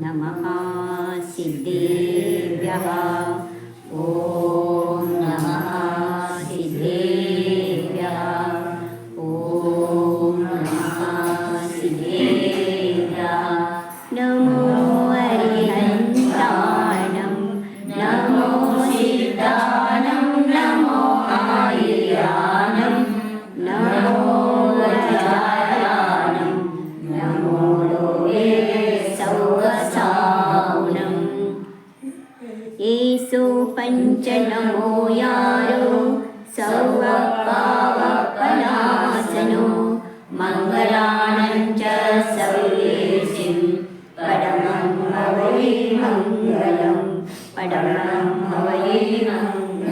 नमः सिद्धेभ्यः ॐ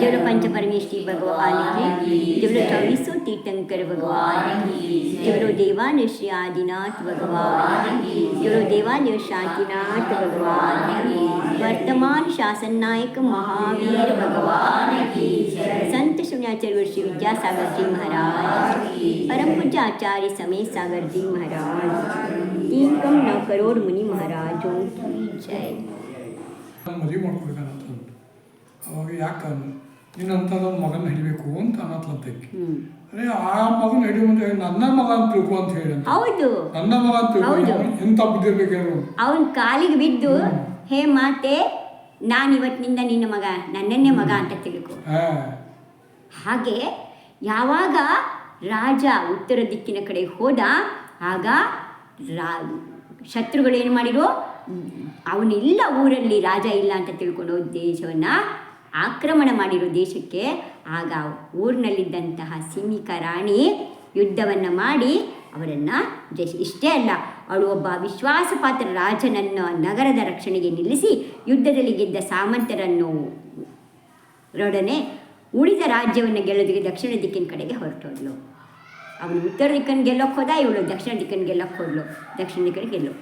जो पंच परमेश्वरी भगवान की जो लो तीर्थंकर भगवान की जो लो देवान श्री आदिनाथ भगवान जो लो देवान शांतिनाथ भगवान की वर्तमान शासन नायक महावीर भगवान की संत सुनाचर श्री विद्यासागर जी महाराज परम पूज्य आचार्य समेत सागर जी महाराज तीन कम नौ करोड़ मुनि महाराजों की जय ಮದುವೆ ಮಾಡ್ಕೊಡ್ಬೇಕಂತ ಉಂಟು ಅವಾಗ ಯಾಕೆ? ನೀನಂಥದ್ದು ಮಗನ ಹಿಡಿಬೇಕು ಅಂತ ಅನ್ನತ್ಲಂತಕ್ಕೆ ಅರೆ ಆ ಮಗನ ಹಿಡಿಯೋ ಮುಂದೆ ನನ್ನ ಮಗ ಅಂತ ತಿಳ್ಕೊ ಅಂತ ಹೇಳಿ ಹೌದು. ನನ್ನ ಮಗ ಅಂತ ತಿಳ್ಕೊ ಎಂತ ಬುದ್ಧಿರ್ಬೇಕೇನು ಅವನ ಕಾಲಿಗೆ ಬಿದ್ದು ಹೇ ಮಾತೆ ನಾನು ಇವತ್ತಿನಿಂದ ನಿನ್ನ ಮಗ ನನ್ನನ್ನೇ ಮಗ ಅಂತ ತಿಳ್ಕೊ. ಹಾಗೆ ಯಾವಾಗ ರಾಜ ಉತ್ತರ ದಿಕ್ಕಿನ ಕಡೆ ಹೋದ ಆಗ ರಾ ಶತ್ರುಗಳು ಏನು ಮಾಡಿರು ಅವನಿಲ್ಲ ಊರಲ್ಲಿ ರಾಜ ಇಲ್ಲ ಅಂತ ತಿಳ್ಕೊಂಡು ದೇಶವನ್ನು ಆಕ್ರಮಣ ಮಾಡಿರೋ ದೇಶಕ್ಕೆ ಆಗ ಊರಿನಲ್ಲಿದ್ದಂತಹ ಸಿಮಿಕ ರಾಣಿ ಯುದ್ಧವನ್ನು ಮಾಡಿ ಅವರನ್ನು ಜಯಿಸಿ ಇಷ್ಟೇ ಅಲ್ಲ, ಅವಳು ಒಬ್ಬ ವಿಶ್ವಾಸಪಾತ್ರ ರಾಜನನ್ನು ನಗರದ ರಕ್ಷಣೆಗೆ ನಿಲ್ಲಿಸಿ ಯುದ್ಧದಲ್ಲಿ ಗೆದ್ದ ಸಾಮಂತರನ್ನು ರೊಡನೆ ಉಳಿದ ರಾಜ್ಯವನ್ನು ಗೆಲ್ಲೋದಕ್ಕೆ ದಕ್ಷಿಣ ದಿಕ್ಕಿನ ಕಡೆಗೆ ಹೊರಟೋದ್ಲು. ಅವನು ಉತ್ತರ ದಿಕ್ಕನ್ ಗೆಲ್ಲೋಕೆ ಹೋದ, ಇವಳು ದಕ್ಷಿಣ ದಿಕ್ಕನ್ ಗೆಲ್ಲೋಕೆ ಹೋದ್ಲು. ದಕ್ಷಿಣ ದಿಕ್ಕನ್ನು ಗೆಲ್ಲು.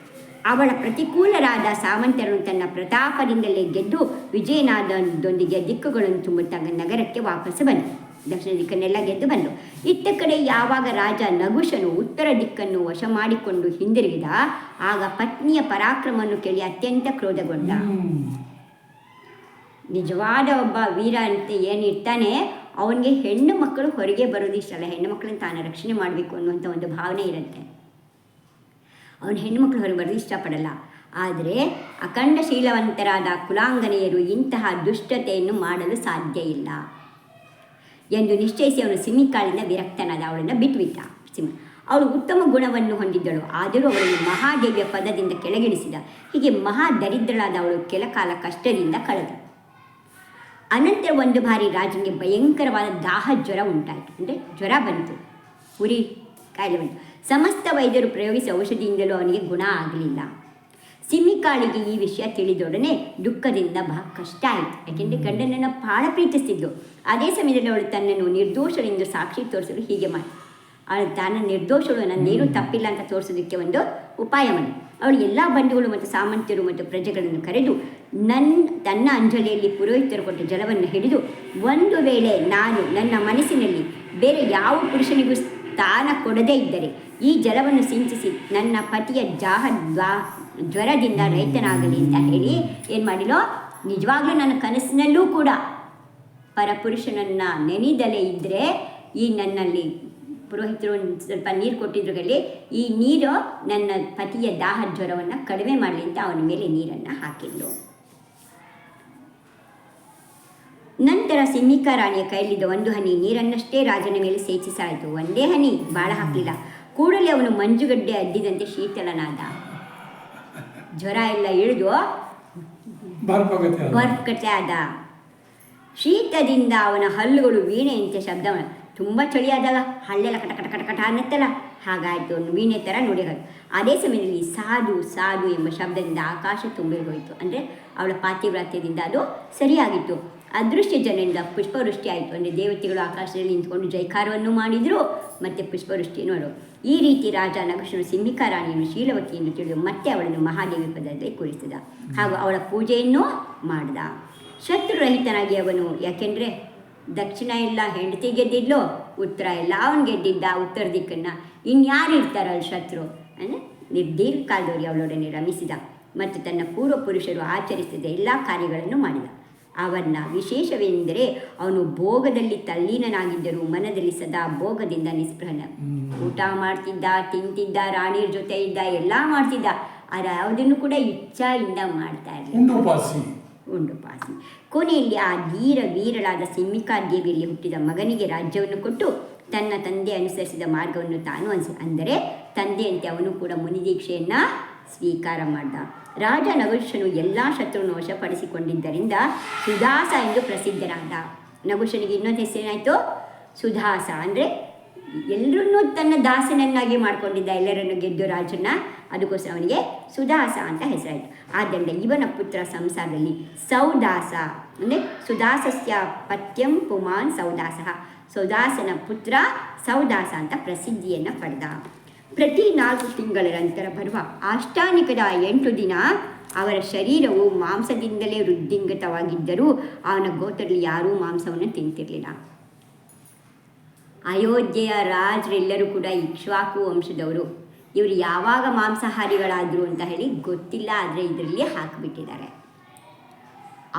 ಅವಳ ಪ್ರತಿಕೂಲರಾದ ಸಾಮಂತರನ್ನು ತನ್ನ ಪ್ರತಾಪದಿಂದಲೇ ಗೆದ್ದು ವಿಜಯನಾದದೊಂದಿಗೆ ದಿಕ್ಕುಗಳನ್ನು ತುಂಬುತ್ತಾ ನಗರಕ್ಕೆ ವಾಪಸ್ಸು ಬಂದು ದಕ್ಷಿಣ ದಿಕ್ಕನ್ನೆಲ್ಲ ಗೆದ್ದು ಬಂದು. ಇತ್ತ ಕಡೆ ಯಾವಾಗ ರಾಜ ನಗುಶನು ಉತ್ತರ ದಿಕ್ಕನ್ನು ವಶ ಮಾಡಿಕೊಂಡು ಹಿಂದಿರುಗಿದ ಆಗ ಪತ್ನಿಯ ಪರಾಕ್ರಮವನ್ನು ಕೇಳಿ ಅತ್ಯಂತ ಕ್ರೋಧಗೊಂಡ. ನಿಜವಾದ ಒಬ್ಬ ವೀರ ಅಂತ ಏನಿರ್ತಾನೆ ಅವನಿಗೆ ಹೆಣ್ಣು ಮಕ್ಕಳು ಹೊರಗೆ ಬರೋದು ಇಷ್ಟಲ್ಲ ಹೆಣ್ಣು ಮಕ್ಕಳನ್ನು ತಾನು ರಕ್ಷಣೆ ಮಾಡಬೇಕು ಅನ್ನುವಂಥ ಒಂದು ಭಾವನೆ ಇರುತ್ತೆ. ಅವನು ಹೊರಗೆ ಬರಲು ಇಷ್ಟಪಡಲ್ಲ. ಆದರೆ ಅಖಂಡ ಶೀಲವಂತರಾದ ಕುಲಾಂಗನೆಯರು ಇಂತಹ ದುಷ್ಟತೆಯನ್ನು ಮಾಡಲು ಸಾಧ್ಯ ಇಲ್ಲ. ಎಂದು ನಿಶ್ಚಯಿಸಿ ಅವನು ಸಿಮಿಕಾಳಿಂದ ವಿರಕ್ತನಾದ ಅವಳನ್ನು ಬಿಟ್ಬಿಟ್ಟ ಸಿಮಿ, ಅವಳು ಉತ್ತಮ ಗುಣವನ್ನು ಹೊಂದಿದ್ದಳು. ಆದರೂ ಅವಳನ್ನು ಮಹಾದೇವಿಯ ಪದದಿಂದ ಕೆಳಗಿಳಿಸಿದ, ಹೀಗೆ ಮಹಾ ದರಿದ್ರಳಾದ ಅವಳು ಕೆಲ ಕಾಲ ಕಷ್ಟದಿಂದ ಕಳೆದ. ಅನಂತರ ಒಂದು ಬಾರಿ ರಾಜನಿಗೆ ಭಯಂಕರವಾದ ದಾಹ ಜ್ವರ ಉಂಟಾಯಿತು. ಅಂದರೆ ಜ್ವರ ಬಂತು. ಉರಿ, ಕಾಯಿಲೆ ಬಂತು. ಸಮಸ್ತ ವೈದ್ಯರು ಪ್ರಯೋಗಿಸಿ ಔಷಧಿಯಿಂದಲೂ ಅವನಿಗೆ ಗುಣ ಆಗಲಿಲ್ಲ. ಸಿಮ್ಮಿಕಾಳಿಗೆ ಈ ವಿಷಯ ತಿಳಿದೊಡನೆ ದುಃಖದಿಂದ ಬಹಳ ಕಷ್ಟ ಆಯಿತು. ಯಾಕೆಂದರೆ ಗಂಡನನ್ನು ಭಾಳ ಪ್ರೀತಿಸ್ತಿದ್ಲು. ಅದೇ ಸಮಯದಲ್ಲಿ ಅವಳು ತನ್ನನ್ನು ನಿರ್ದೋಷಳೆಂದು ಸಾಕ್ಷಿ ತೋರಿಸಲು ಹೀಗೆ ಮಾಡಿ. ಅವಳು ತಾನು ನಿರ್ದೋಷಳು ನನ್ನೇನು ತಪ್ಪಿಲ್ಲ ಅಂತ ತೋರಿಸೋದಕ್ಕೆ ಒಂದು ಉಪಾಯ ಮಾಡಿ. ಅವಳು ಎಲ್ಲ ಬಂಧುಗಳು ಮತ್ತು ಸಾಮಂತ್ಯರು ಮತ್ತು ಪ್ರಜೆಗಳನ್ನು ಕರೆದು ನನ್ನ ತನ್ನ ಅಂಜಲಿಯಲ್ಲಿ ಪುರೋಹಿತರು ಕೊಟ್ಟ ಜಲವನ್ನು ಹಿಡಿದು ಒಂದು ವೇಳೆ ನಾನು ನನ್ನ ಮನಸ್ಸಿನಲ್ಲಿ ಬೇರೆ ಯಾವ ಪುರುಷನಿಗೂ ಸ್ಥಾನ ಕೊಡದೇ ಇದ್ದರೆ ಈ ಜಲವನ್ನು ಸಿಂಚಿಸಿ ನನ್ನ ಪತಿಯ ಜಾಹ ಜ್ವರದಿಂದ ರೈತನಾಗಲಿ ಅಂತ ಹೇಳಿ ಏನು ಮಾಡಿಲೋ, ನಿಜವಾಗ್ಲೂ ನನ್ನ ಕನಸಿನಲ್ಲೂ ಕೂಡ ಪರಪುರುಷನನ್ನು ನೆನೆದಲೇ ಇದ್ದರೆ ಈ ನನ್ನಲ್ಲಿ ಪುರೋಹಿತರು ಸ್ವಲ್ಪ ನೀರು ಕೊಟ್ಟಿದ್ರಲ್ಲಿ ಈ ನೀರು ನನ್ನ ಪತಿಯ ದಾಹ ಜ್ವರವನ್ನು ಕಡಿಮೆ ಮಾಡಲಿ ಅಂತ ಅವನ ಮೇಲೆ ನೀರನ್ನು ಹಾಕಿದ್ಲು. ನಂತರ ಸಿನ್ನಿಕಾ ರಾಣಿಯ ಕೈಯಲ್ಲಿದ್ದ ಒಂದು ಹನಿ ನೀರನ್ನಷ್ಟೇ ರಾಜನ ಮೇಲೆ ಸೇಚಿಸಾಯಿತು. ಒಂದೇ ಹನಿ ಬಾಳ ಹಾಕಲಿಲ್ಲ. ಕೂಡಲೇ ಅವನು ಮಂಜುಗಡ್ಡೆ ಅದ್ದಿದಂತೆ ಶೀತಲನಾದ. ಜ್ವರ ಎಲ್ಲ ಇಳಿದು ಬರ್ಕತೆ ಆದ. ಶೀತದಿಂದ ಅವನ ಹಲ್ಲುಗಳು ವೀಣೆಯಂತೆ ಶಬ್ದ ತುಂಬ ಚಳಿ ಆದಾಗ ಹಲ್ಲೆಲ್ಲ ಕಟ ಕಟ ಕಟ ಕಟ ಅನ್ನತ್ತಲ್ಲ. ಹಾಗಾಯಿತು ಅವನು ವೀಣೆ ಥರ ನೋಡಿ ಅದೇ ಸಮಯದಲ್ಲಿ ಸಾಧು ಸಾಧು ಎಂಬ ಶಬ್ದದಿಂದ ಆಕಾಶ ತುಂಬಿ ಹೋಯಿತು ಅಂದರೆ ಅವಳ ಪಾತಿವ್ರಾತ್ಯದಿಂದ ಅದು ಸರಿಯಾಗಿತ್ತು. ಅದೃಶ್ಯ ಜನರಿಂದ ಪುಷ್ಪವೃಷ್ಟಿ ಆಯಿತು. ಅಂದರೆ ದೇವತೆಗಳು ಆಕಾಶದಲ್ಲಿ ನಿಂತ್ಕೊಂಡು ಜೈಕಾರವನ್ನು ಮಾಡಿದರು. ಮತ್ತು ಪುಷ್ಪವೃಷ್ಟಿ ನೋಡು. ಈ ರೀತಿ ರಾಜ ನಗಶನು ಸಿಂಹಿಕಾ ರಾಣಿಯನ್ನು ಶೀಲವತಿಯನ್ನು ತಿಳಿದು ಮತ್ತೆ ಅವಳನ್ನು ಮಹಾದೇವಿ ಪದದಲ್ಲಿ ಕೂರಿಸಿದ. ಹಾಗೂ ಅವಳ ಪೂಜೆಯನ್ನು ಮಾಡಿದ. ಶತ್ರುರಹಿತನಾಗಿ ಅವನು ಯಾಕೆಂದರೆ ದಕ್ಷಿಣ ಎಲ್ಲ ಹೆಂಡತಿ ಗೆದ್ದಿದ್ಲು, ಉತ್ತರ ಎಲ್ಲ ಅವನು ಗೆದ್ದಿದ್ದ, ಉತ್ತರ ದಿಕ್ಕನ್ನು ಇನ್ಯಾರು ಇರ್ತಾರಲ್ಲ ಶತ್ರು. ಅಂದರೆ ನಿರ್ದೀರ್ಘ ಕಾಲದವರಿಗೆ ಅವಳೊಡನೆ ರಮಿಸಿದ. ಮತ್ತು ತನ್ನ ಪೂರ್ವ ಪುರುಷರು ಆಚರಿಸಿದ ಎಲ್ಲ ಕಾರ್ಯಗಳನ್ನು ಮಾಡಿದ. ಅವನ ವಿಶೇಷವೆಂದರೆ ಅವನು ಭೋಗದಲ್ಲಿ ತಲ್ಲೀನನಾಗಿದ್ದರೂ ಮನದಲ್ಲಿ ಸದಾ ಭೋಗದಿಂದ ನಿಸ್ಪೃಹನ. ಊಟ ಮಾಡ್ತಿದ್ದ ತಿಂತಿದ್ದ ರಾಣಿಯರ ಜೊತೆ ಇದ್ದ ಎಲ್ಲ ಮಾಡ್ತಿದ್ದ. ಆದರೆ ಯಾವುದನ್ನು ಕೂಡ ಇಚ್ಛಾಯಿಂದ ಮಾಡ್ತಾ ಇರಲಿಲ್ಲ. ಉಂಡುಪಾಸಿ. ಉಂಡು ಪಾಸಿ ಕೊನೆಯಲ್ಲಿ ಆ ಧೀರ ವೀರಳಾದ ಸಿಮ್ಮಿಕಾ ದೇವಿಯಲ್ಲಿ ಹುಟ್ಟಿದ ಮಗನಿಗೆ ರಾಜ್ಯವನ್ನು ಕೊಟ್ಟು ತನ್ನ ತಂದೆ ಅನುಸರಿಸಿದ ಮಾರ್ಗವನ್ನು ತಾನು ಅನ್ಸ ಅಂದರೆ ತಂದೆಯಂತೆ ಅವನು ಕೂಡ ಮುನಿದೀಕ್ಷೆಯನ್ನು ಸ್ವೀಕಾರ ಮಾಡಿದ. ರಾಜ ನಗುಷನು ಎಲ್ಲ ಶತ್ರುವನ್ನು ವಶಪಡಿಸಿಕೊಂಡಿದ್ದರಿಂದ ಸುಧಾಸ ಎಂದು ಪ್ರಸಿದ್ಧರಾದ ನಗುಷನಿಗೆ ಇನ್ನೊಂದು ಹೆಸರೇನಾಯಿತು ಸುಧಾಸ. ಅಂದರೆ ಎಲ್ಲರನ್ನೂ ತನ್ನ ದಾಸನನ್ನಾಗಿ ಮಾಡಿಕೊಂಡಿದ್ದ, ಎಲ್ಲರನ್ನು ಗೆದ್ದು ರಾಜನ ಅದಕ್ಕೋಸ್ಕರ ಅವನಿಗೆ ಸುದಾಸ ಅಂತ ಹೆಸರಾಯಿತು. ಆದ್ದರಿಂದ ಇವನ ಪುತ್ರ ಸಂಸಾರದಲ್ಲಿ ಸೌದಾಸ, ಅಂದರೆ ಸುದಾಸಸ್ಯ ಪತ್ಯಂ ಪುಮಾನ್ ಸೌದಾಸ. ಸೌದಾಸನ ಪುತ್ರ ಸೌದಾಸ ಅಂತ ಪ್ರಸಿದ್ಧಿಯನ್ನು ಪಡೆದ. ಪ್ರತಿ ನಾಲ್ಕು ತಿಂಗಳ ನಂತರ ಬರುವ ಆಷ್ಟಾನಿಕದ ಎಂಟು ದಿನ ಅವರ ಶರೀರವು ಮಾಂಸದಿಂದಲೇ ವೃದ್ಧಿಂಗತವಾಗಿದ್ದರೂ ಅವನ ಗೋತ್ರದಲ್ಲಿ ಯಾರೂ ಮಾಂಸವನ್ನು ತಿಂತಿರಲಿಲ್ಲ. ಅಯೋಧ್ಯೆಯ ರಾಜರೆಲ್ಲರೂ ಕೂಡ ಇಕ್ಷ್ವಾಕು ವಂಶದವರು. ಇವರು ಯಾವಾಗ ಮಾಂಸಾಹಾರಿಗಳಾದರು ಅಂತ ಹೇಳಿ ಗೊತ್ತಿಲ್ಲ, ಆದರೆ ಇದರಲ್ಲಿ ಹಾಕಿಬಿಟ್ಟಿದ್ದಾರೆ.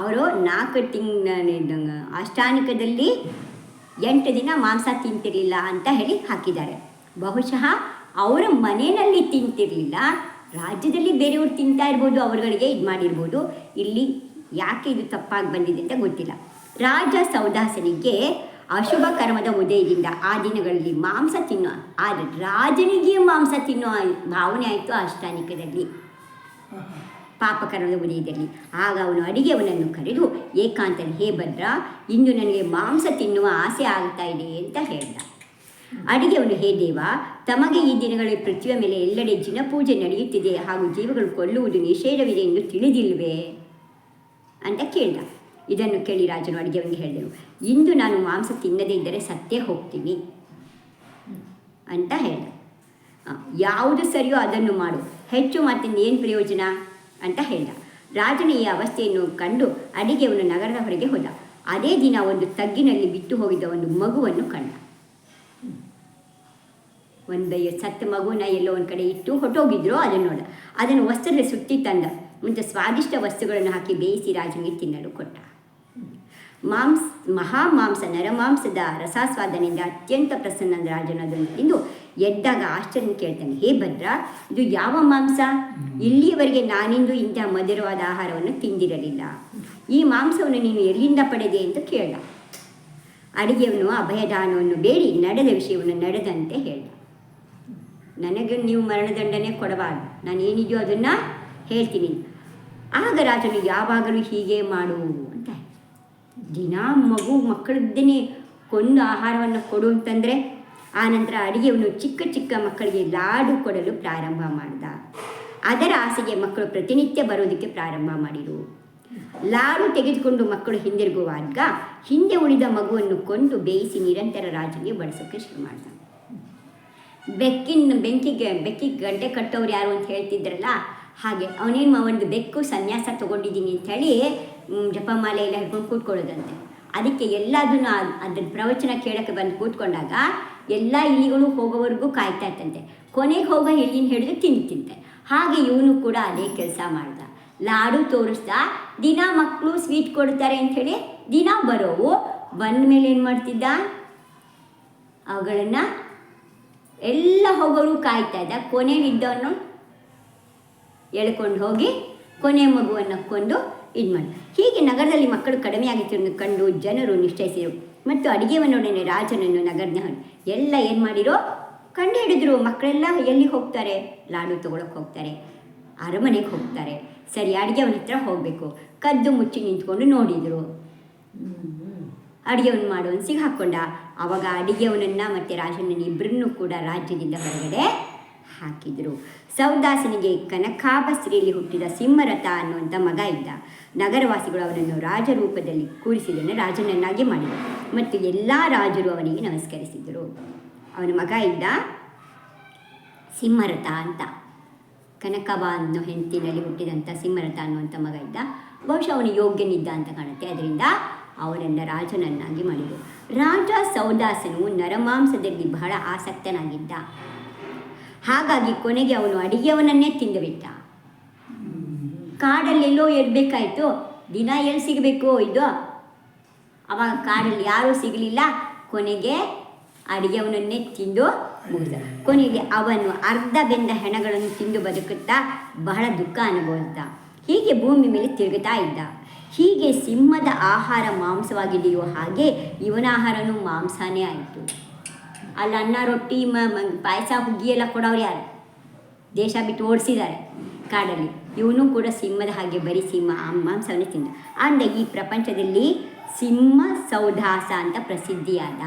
ಅವರು ನಾಲ್ಕು ತಿಂಗಳ ಅಷ್ಟಾನಿಕದಲ್ಲಿ ಎಂಟು ದಿನ ಮಾಂಸ ತಿಂತಿರಲಿಲ್ಲ ಅಂತ ಹೇಳಿ ಹಾಕಿದ್ದಾರೆ. ಬಹುಶಃ ಅವರ ಮನೆಯಲ್ಲಿ ತಿಂತಿರಲಿಲ್ಲ. ರಾಜ್ಯದಲ್ಲಿ ಬೇರೆಯವ್ರು ತಿಂತಾ ಇರ್ಬೋದು, ಅವರುಗಳಿಗೆ ಇದು ಮಾಡಿರ್ಬೋದು. ಇಲ್ಲಿ ಯಾಕೆ ಇದು ತಪ್ಪಾಗಿ ಬಂದಿದೆ ಅಂತ ಗೊತ್ತಿಲ್ಲ. ರಾಜ ಸೌದಾಸನಿಗೆ ಅಶುಭ ಕರ್ಮದ ಉದಯದಿಂದ ಆ ದಿನಗಳಲ್ಲಿ ಮಾಂಸ ತಿನ್ನೋ ಆ ರಾಜನಿಗೆ ಮಾಂಸ ತಿನ್ನೋ ಭಾವನೆ ಆಯಿತು ಅಷ್ಟಾನಿಕದಲ್ಲಿ. ಪಾಪಕರ್ಮದ ಉದಯದಲ್ಲಿ. ಆಗ ಅವನು ಅಡಿಗೆಯವನನ್ನು ಕರೆದು ಏಕಾಂತನ ಹೇ ಭದ್ರ, ಇಂದು ನನಗೆ ಮಾಂಸ ತಿನ್ನುವ ಆಸೆ ಆಗ್ತಾ ಇದೆ ಅಂತ ಹೇಳ್ದ. ಅಡಿಗೆಯವನು ಹೇ ದೇವ, ತಮಗೆ ಈ ದಿನಗಳಲ್ಲಿ ಪೃಥ್ವಿಯ ಮೇಲೆ ಎಲ್ಲೆಡೆ ಜಿನಪೂಜೆ ನಡೆಯುತ್ತಿದೆ ಹಾಗೂ ಜೀವಗಳು ಕೊಲ್ಲುವುದು ನಿಷೇಧವಿದೆ ಎಂದು ತಿಳಿದಿಲ್ವೇ ಅಂತ ಕೇಳಿದ. ಇದನ್ನು ಕೇಳಿ ರಾಜನು ಅಡಿಗೆಯವನಿಗೆ ಹೇಳಿದರು ಇಂದು ನಾನು ಮಾಂಸ ತಿನ್ನದೇ ಇದ್ದರೆ ಸತ್ತೇ ಹೋಗ್ತೀನಿ. ಅಂತ ಹೇಳಿದ. ಯಾವುದು ಸರಿಯೋ ಅದನ್ನು ಮಾಡು. ಹೆಚ್ಚು ಮತ್ತಿನ್ನೇನು ಪ್ರಯೋಜನ? ಅಂತ ಹೇಳಿದ. ರಾಜನ ಈ ಅವಸ್ಥೆಯನ್ನು ಕಂಡು ಅಡಿಗೆಯವನು ನಗರದ ಹೊರಗೆ ಹೋದ. ಅದೇ ದಿನ ಒಂದು ತಗ್ಗಿನಲ್ಲಿ ಬಿಟ್ಟು ಹೋಗಿದ್ದ ಒಂದು ಮಗುವನ್ನು ಕಂಡ. ಒಂದು ಸತ್ತ ಮಗುನ ಎಲ್ಲೋ ಒಂದು ಕಡೆ ಇಟ್ಟು ಹೊಟ್ಟೋಗಿದ್ರು ಅದನ್ನು ನೋಡ. ಅದನ್ನು ವಸ್ತ್ರದ ಸುತ್ತಿ ತಂದ. ಮುಂಚೆ ಸ್ವಾದಿಷ್ಟ ವಸ್ತುಗಳನ್ನು ಹಾಕಿ ಬೇಯಿಸಿ ರಾಜನಿಗೆ ತಿನ್ನಲು ಕೊಟ್ಟ. ಮಾಂಸ ಮಹಾ ಮಾಂಸ ನರಮಾಂಸದ ರಸಾಸ್ವಾದನೆಯಿಂದ ಅತ್ಯಂತ ಪ್ರಸನ್ನ ರಾಜನು ಅದನ್ನು ತಿಂದು ಎದ್ದಾಗ ಆಶ್ಚರ್ಯ ಕೇಳ್ತಾನೆ ಹೇ ಭದ್ರ ಇದು ಯಾವ ಮಾಂಸ? ಇಲ್ಲಿಯವರೆಗೆ ನಾನಿಂದು ಇಂತಹ ಮಧುರವಾದ ಆಹಾರವನ್ನು ತಿಂದಿರಲಿಲ್ಲ. ಈ ಮಾಂಸವನ್ನು ನೀನು ಎಲ್ಲಿಂದ ಪಡೆದೆ ಅಂತ ಕೇಳ ಅಡಿಗೆಯವನು ಅಭಯದಾನವನ್ನು ಬೇಡಿ ನಡೆದ ವಿಷಯವನ್ನು ನಡೆದಂತೆ ಹೇಳ್ದ. ನನಗೆ ನೀವು ಮರಣದಂಡನೆ ಕೊಡಬಾರ್ದು. ನಾನು ಏನಿದೆಯೋ ಅದನ್ನು ಹೇಳ್ತೀನಿ. ಆಗ ರಾಜನು ಯಾವಾಗಲೂ ಹೀಗೆ ಮಾಡು ಅಂತ. ದಿನ ಮಗು ಮಕ್ಕಳದ್ದೇನೆ ಕೊಂದು ಆಹಾರವನ್ನು ಕೊಡು ಅಂತಂದರೆ ಆನಂತರ ಅಡಿಗೆಯವನು ಚಿಕ್ಕ ಚಿಕ್ಕ ಮಕ್ಕಳಿಗೆ ಲಾಡು ಕೊಡಲು ಪ್ರಾರಂಭ ಮಾಡ್ದ. ಅದರ ಆಸೆಗೆ ಮಕ್ಕಳು ಪ್ರತಿನಿತ್ಯ ಬರೋದಕ್ಕೆ ಪ್ರಾರಂಭ ಮಾಡಿದರು ಲಾಡು ತೆಗೆದುಕೊಂಡು ಮಕ್ಕಳು ಹಿಂದಿರುಗುವಾಗ ಹಿಂದೆ ಉಳಿದ ಮಗುವನ್ನು ಕೊಂಡು ಬೇಯಿಸಿ ನಿರಂತರ ರಾಜನಿಗೆ ಬಡಿಸೋಕ್ಕೆ ಶುರು ಮಾಡ್ದ. ಬೆಕ್ಕಿನ ಬೆಂಕಿಗೆ, ಬೆಕ್ಕಿಗೆ ಗಡ್ಡೆ ಕಟ್ಟೋರು ಯಾರು ಅಂತ ಹೇಳ್ತಿದ್ರಲ್ಲ? ಹಾಗೆ ಅವನೇನು ಒಂದು ಬೆಕ್ಕು ಸನ್ಯಾಸ ತೊಗೊಂಡಿದ್ದೀನಿ ಹೇಳಿ ಜಪಮಾಲೆ ಎಲ್ಲ ಹಿಡ್ಕೊಂಡು ಕೂತ್ಕೊಳ್ಳೋದಂತೆ. ಅದಕ್ಕೆ ಎಲ್ಲದನ್ನು ಅದ್ರ ಪ್ರವಚನ ಕೇಳೋಕ್ಕೆ ಬಂದು ಕೂತ್ಕೊಂಡಾಗ ಎಲ್ಲ ಇಲಿಗಳು ಹೋಗೋವರೆಗೂ ಕಾಯ್ತಾ ಇತ್ತಂತೆ ಕೊನೆಗೆ ಹೋಗೋ ಇಲ್ಲಿನ ಹಿಡಿದು ತಿಂತಿಂತೆ ಹಾಗೆ ಇವನು ಕೂಡ ಅದೇ ಕೆಲಸ ಮಾಡ್ದ. ಲಾಡು ತೋರಿಸ್ದ, ದಿನ ಮಕ್ಕಳು ಸ್ವೀಟ್ ಕೊಡ್ತಾರೆ ಅಂಥೇಳಿ ದಿನ ಬರೋವು. ಬಂದ ಮೇಲೆ ಏನು ಮಾಡ್ತಿದ್ದ? ಅವುಗಳನ್ನು ಎಲ್ಲ ಹೋಗೋರು ಕಾಯ್ತಾ ಇದ್ದ. ಕೊನೆಗಿದ್ದವನು ಎಳ್ಕೊಂಡು ಹೋಗಿ ಕೊನೆ ಮಗುವನ್ನು ಕೊಂಡು ಇದು ಹೀಗೆ ನಗರದಲ್ಲಿ ಮಕ್ಕಳು ಕಡಿಮೆ ಆಗಿದ್ದನ್ನು ಕಂಡು ಜನರು ನಿಶ್ಚಯಿಸಿದರು. ಮತ್ತು ಅಡಿಗೆವನೊಡನೆ ರಾಜನನ್ನು ನಗರದ ಎಲ್ಲ ಏನು ಮಾಡಿರೋ ಕಂಡು ಹಿಡಿದ್ರು ಮಕ್ಕಳೆಲ್ಲ ಎಲ್ಲಿ ಹೋಗ್ತಾರೆ? ಲಾಡು ತಗೊಳಕ್ಕೆ ಹೋಗ್ತಾರೆ. ಅರಮನೆಗೆ ಹೋಗ್ತಾರೆ. ಸರಿ ಅಡುಗೆವನ ಹತ್ರ ಹೋಗಬೇಕು. ಕದ್ದು ಮುಚ್ಚಿ ನಿಂತ್ಕೊಂಡು ನೋಡಿದರು. ಅಡುಗೆವನ್ನು ಅನ್ಸಿಗೆ ಹಾಕ್ಕೊಂಡ. ಆವಾಗ ಅಡಿಗೆಯವನನ್ನು ಮತ್ತು ರಾಜನನ್ನು ಇಬ್ಬರನ್ನೂ ಕೂಡ ರಾಜ್ಯದಿಂದ ಹೊರಗಡೆ ಹಾಕಿದರು. ಸೌದಾಸನಿಗೆ ಕನಕಾಭಸ್ರಿಯಲ್ಲಿ ಹುಟ್ಟಿದ ಸಿಂಹರಥ ಅನ್ನುವಂಥ ಮಗ ಇದ್ದ. ನಗರವಾಸಿಗಳು ಅವನನ್ನು ರಾಜರೂಪದಲ್ಲಿ ಕೂರಿಸಿದನ್ನು ರಾಜನನ್ನಾಗಿ ಮಾಡಿದರು. ಮತ್ತು ಎಲ್ಲ ರಾಜರು ಅವನಿಗೆ ನಮಸ್ಕರಿಸಿದರು ಅವನ ಮಗ ಇದ್ದ ಸಿಂಹರಥ ಅಂತ. ಕನಕಬ ಅನ್ನೋ ಹೆಂಡತಿನಲ್ಲಿ ಹುಟ್ಟಿದಂಥ ಸಿಂಹರಥ ಅನ್ನುವಂಥ ಮಗ ಇದ್ದ. ಬಹುಶಃ ಅವನು ಯೋಗ್ಯನಿದ್ದ ಅಂತ ಕಾಣುತ್ತೆ. ಅದರಿಂದ ಅವನನ್ನು ರಾಜನನ್ನಾಗಿ ಮಾಡಿದರು. ರಾಜ ಸೌದಾಸನು ನರಮಾಂಸದಲ್ಲಿ ಬಹಳ ಆಸಕ್ತನಾಗಿದ್ದ. ಹಾಗಾಗಿ ಕೊನೆಗೆ ಅವನು ಅಡಿಗೆಯವನನ್ನೇ ತಿಂದುಬಿಟ್ಟ. ಬಿಟ್ಟ ಕಾಡಲ್ಲೆಲ್ಲೋ ಇರಬೇಕಾಯ್ತು. ದಿನ ಎಲ್ಲಿ ಸಿಗಬೇಕು ಇದು? ಅವಾಗ ಕಾಡಲ್ಲಿ ಯಾರೂ ಸಿಗಲಿಲ್ಲ. ಕೊನೆಗೆ ಅಡಿಗೆವನನ್ನೇ ತಿಂದು ಮುಗಿದ. ಕೊನೆಗೆ ಅವನು ಅರ್ಧ ಬೆಂದ ಹೆಣಗಳನ್ನು ತಿಂದು ಬದುಕುತ್ತಾ ಬಹಳ ದುಃಖ ಅನುಭವಿಸ್ದ. ಹೀಗೆ ಭೂಮಿ ಮೇಲೆ ತಿರುಗುತ್ತಾ ಇದ್ದ. ಹೀಗೆ ಸಿಂಹದ ಆಹಾರ ಮಾಂಸವಾಗಿದೆಯೋ ಹಾಗೆ ಇವನ ಆಹಾರನೂ ಮಾಂಸನೇ ಆಯಿತು. ಅಲ್ಲಿ ಅನ್ನ, ರೊಟ್ಟಿ, ಮ ಪಾಯಸ, ಹುಗ್ಗಿ ಎಲ್ಲ ಕೊಡೋರು ಯಾರು? ದೇಶ ಬಿಟ್ಟು ಓಡಿಸಿದ್ದಾರೆ ಕಾಡಲ್ಲಿ. ಇವನು ಕೂಡ ಸಿಂಹದ ಹಾಗೆ ಬರೀ ಸಿಂಹ, ಆ ಮಾಂಸವನ್ನೇ ತಿಂದ. ಅಂದರೆ ಈ ಪ್ರಪಂಚದಲ್ಲಿ ಸಿಂಹ ಸೌಧಾಸ ಅಂತ ಪ್ರಸಿದ್ಧಿಯಾದ.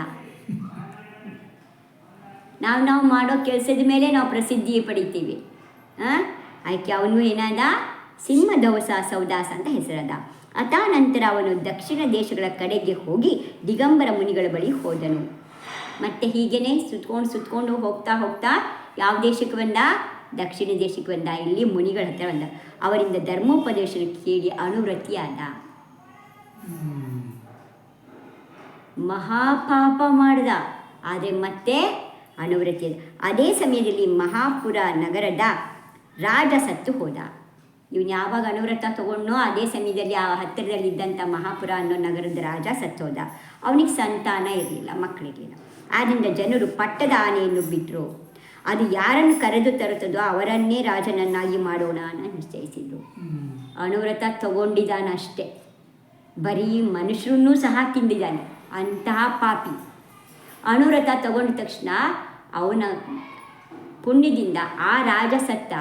ನಾವು ನಾವು ಮಾಡೋ ಕೆಲಸದ ಮೇಲೆ ನಾವು ಪ್ರಸಿದ್ಧಿ ಪಡಿತೀವಿ. ಹಾಂ ಆಯ್ಕೆ ಅವನು ಏನಾದ? ಸಿಂಹ ದವಸ ಸೌದಾಸ ಅಂತ ಹೆಸರಾದ. ಅತ ನಂತರ ಅವನು ದಕ್ಷಿಣ ದೇಶಗಳ ಕಡೆಗೆ ಹೋಗಿ ದಿಗಂಬರ ಮುನಿಗಳ ಬಳಿ ಹೋದನು. ಮತ್ತೆ ಹೀಗೇನೆ ಸುತ್ಕೊಂಡು ಸುತ್ಕೊಂಡು ಹೋಗ್ತಾ ಹೋಗ್ತಾ ಯಾವ ದೇಶಕ್ಕೆ ಬಂದ? ದಕ್ಷಿಣ ದೇಶಕ್ಕೆ ಬಂದ. ಇಲ್ಲಿ ಮುನಿಗಳ ಹತ್ರ ಬಂದ. ಅವರಿಂದ ಧರ್ಮೋಪದೇಶ ಕೇಳಿ ಅನುವೃತ್ತಿಯಾದ ಮಹಾಪಾಪ ಮಾಡ್ದ. ಆದರೆ ಮತ್ತೆ ಅನುವೃತ್ತಿಯಾದ ಅದೇ ಸಮಯದಲ್ಲಿ ಮಹಾಪುರ ನಗರದ ರಾಜ ಸತ್ತು ಹೋದ. ಇವನು ಯಾವಾಗ ಅನುವ್ರತ ತಗೊಂಡೋ ಅದೇ ಸಮಯದಲ್ಲಿ ಆ ಹತ್ತಿರದಲ್ಲಿದ್ದಂಥ ಮಹಾಪುರ ಅನ್ನೋ ನಗರದ ರಾಜ ಸತ್ತೋದ. ಅವನಿಗೆ ಸಂತಾನ ಇರಲಿಲ್ಲ ಮಕ್ಕಳಿರಲಿಲ್ಲ ಆದ್ದರಿಂದ ಜನರು ಪಟ್ಟದ ಆನೆಯನ್ನು ಬಿಟ್ಟರು ಅದು ಯಾರನ್ನು ಕರೆದು ತರುತ್ತದೋ ಅವರನ್ನೇ ರಾಜನನ್ನಾಗಿ ಮಾಡೋಣ ಅಂತ ನಿಶ್ಚಯಿಸಿದ್ರು. ಅನುವ್ರತ ತಗೊಂಡಿದ್ದಾನಷ್ಟೇ ಬರೀ ಮನುಷ್ಯರನ್ನೂ ಸಹ ತಿಂದಿದ್ದಾನೆ ಅಂತಹ ಪಾಪಿ. ಅನುವ್ರತ ತಗೊಂಡ ತಕ್ಷಣ ಅವನ ಪುಣ್ಯದಿಂದ ಆ ರಾಜ ಸತ್ತ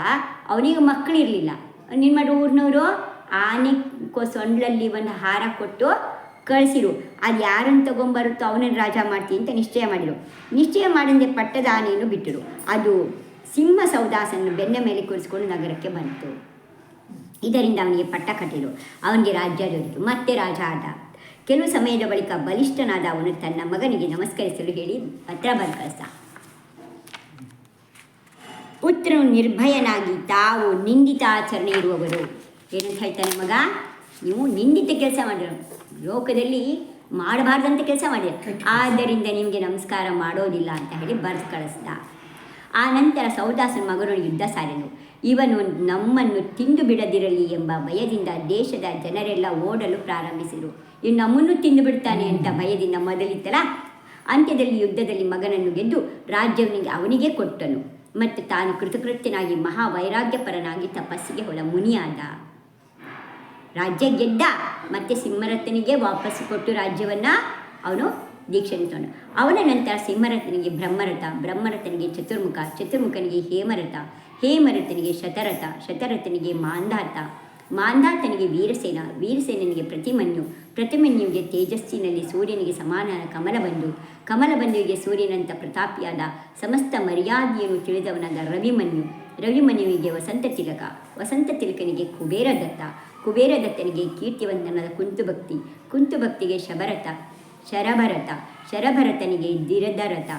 ಅವನಿಗೆ ಮಕ್ಕಳಿರಲಿಲ್ಲ ನಿಮ್ಮ ಊರಿನವರು ಆನೆ ಸೊಂಡ್ಲಲ್ಲಿ ಒಂದು ಹಾರ ಕೊಟ್ಟು ಕಳಿಸಿರು. ಅದು ಯಾರನ್ನು ತಗೊಂಬರುತ್ತೋ ಅವನನ್ನು ರಾಜ ಮಾಡ್ತೀನಿ ಅಂತ ನಿಶ್ಚಯ ಮಾಡಿದರು ನಿಶ್ಚಯ ಮಾಡಿದ್ರೆ ಪಟ್ಟದ ಆನೆಯನ್ನು ಬಿಟ್ಟರು. ಅದು ಸಿಂಹ ಸೌದಾಸನ್ನು ಬೆನ್ನ ಮೇಲೆ ಕೂರಿಸ್ಕೊಂಡು ನಗರಕ್ಕೆ ಬಂತು. ಇದರಿಂದ ಅವನಿಗೆ ಪಟ್ಟ ಕಟ್ಟಿದರು ಅವನಿಗೆ ರಾಜ್ಯ ದೊರೆತು. ಮತ್ತೆ ರಾಜ ಆದ. ಕೆಲವು ಸಮಯದ ಬಳಿಕ ಬಲಿಷ್ಠನಾದ ಅವನು ತನ್ನ ಮಗನಿಗೆ ನಮಸ್ಕರಿಸಲು ಹೇಳಿ ಪತ್ರ ಬರೆದು ಕಳಿಸ್ದ ಪುತ್ರನು ನಿರ್ಭಯನಾಗಿ ತಾವು ನಿಂದಿತಾಚರಣೆ ಇರುವವರು ಏನಂತ ಹೇಳ್ತಾನೆ ಮಗ? ನೀವು ನಿಂದಿತ ಕೆಲಸ ಮಾಡಿರೋ ಲೋಕದಲ್ಲಿ ಮಾಡಬಾರ್ದಂತ ಕೆಲಸ ಮಾಡಿದ. ಆದ್ದರಿಂದ ನಿಮಗೆ ನಮಸ್ಕಾರ ಮಾಡೋದಿಲ್ಲ ಅಂತ ಹೇಳಿ ಬರೆದು ಕಳಿಸ್ದ. ಆ ನಂತರ ಸೌದಾಸನ ಮಗನು ಯುದ್ಧ ಸಾರನು ಇವನು ನಮ್ಮನ್ನು ತಿಂದು ಬಿಡದಿರಲಿ ಎಂಬ ಭಯದಿಂದ ದೇಶದ ಜನರೆಲ್ಲ ಓಡಲು ಪ್ರಾರಂಭಿಸಿದರು. ಇನ್ನು ನಮ್ಮನ್ನು ತಿಂದು ಬಿಡ್ತಾನೆ ಅಂತ ಭಯದಿಂದ ಮೊದಲಿತ್ತಲ್ಲ ಅಂತ್ಯದಲ್ಲಿ ಯುದ್ಧದಲ್ಲಿ ಮಗನನ್ನು ಗೆದ್ದು ರಾಜ್ಯವನಿಗೆ ಅವನಿಗೆ ಕೊಟ್ಟನು. ಮತ್ತು ತಾನು ಕೃತಕೃತ್ಯನಾಗಿ ಮಹಾವೈರಾಗ್ಯಪರನಾಗಿ ತಪಸ್ಸಿಗೆ ಹೊಲ ಮುನಿಯಾದ. ರಾಜ್ಯ ಗೆದ್ದ, ಮತ್ತೆ ಸಿಂಹರತ್ನಿಗೆ ವಾಪಸ್ ಕೊಟ್ಟು ರಾಜ್ಯವನ್ನು ಅವನು ತಗೊಂಡು ಅವನ ನಂತರ ಸಿಂಹರಥನಿಗೆ ಬ್ರಹ್ಮರಥ, ಬ್ರಹ್ಮರಥನಿಗೆ ಚತುರ್ಮುಖ, ಚತುರ್ಮುಖನಿಗೆ ಹೇಮರಥ, ಹೇಮರಥನಿಗೆ ಶತರಥ, ಶತರಥನಿಗೆ ಮಾಂಧಾತ ಮಾಂಧಾತನಿಗೆ ವೀರಸೇನ, ವೀರಸೇನನಿಗೆ ಪ್ರತಿಮನ್ಯು ಪ್ರತಿಮನ್ಯುವಿಗೆ ತೇಜಸ್ಸಿನಲ್ಲಿ ಸೂರ್ಯನಿಗೆ ಸಮಾನ ಕಮಲಬಂಧು ಕಮಲಬಂಧುವಿಗೆ ಸೂರ್ಯನಂತ ಪ್ರತಾಪಿಯಾದ ಸಮಸ್ತ ಮರ್ಯಾದೆಯನ್ನು ತಿಳಿದವನಾದ ರವಿಮನ್ಯು, ರವಿಮನ್ಯುವಿಗೆ ವಸಂತ ತಿಲಕ, ವಸಂತ ತಿಲಕನಿಗೆ ಕುಬೇರದತ್ತ ಕುಬೇರದತ್ತನಿಗೆ ಕೀರ್ತಿವಂದನದ ಕುಂತುಭಕ್ತಿ, ಕುಂತುಭಕ್ತಿಗೆ ಶಬರಥ ಶರಭರತ ಶರಭರತನಿಗೆ ದಿರದರಥ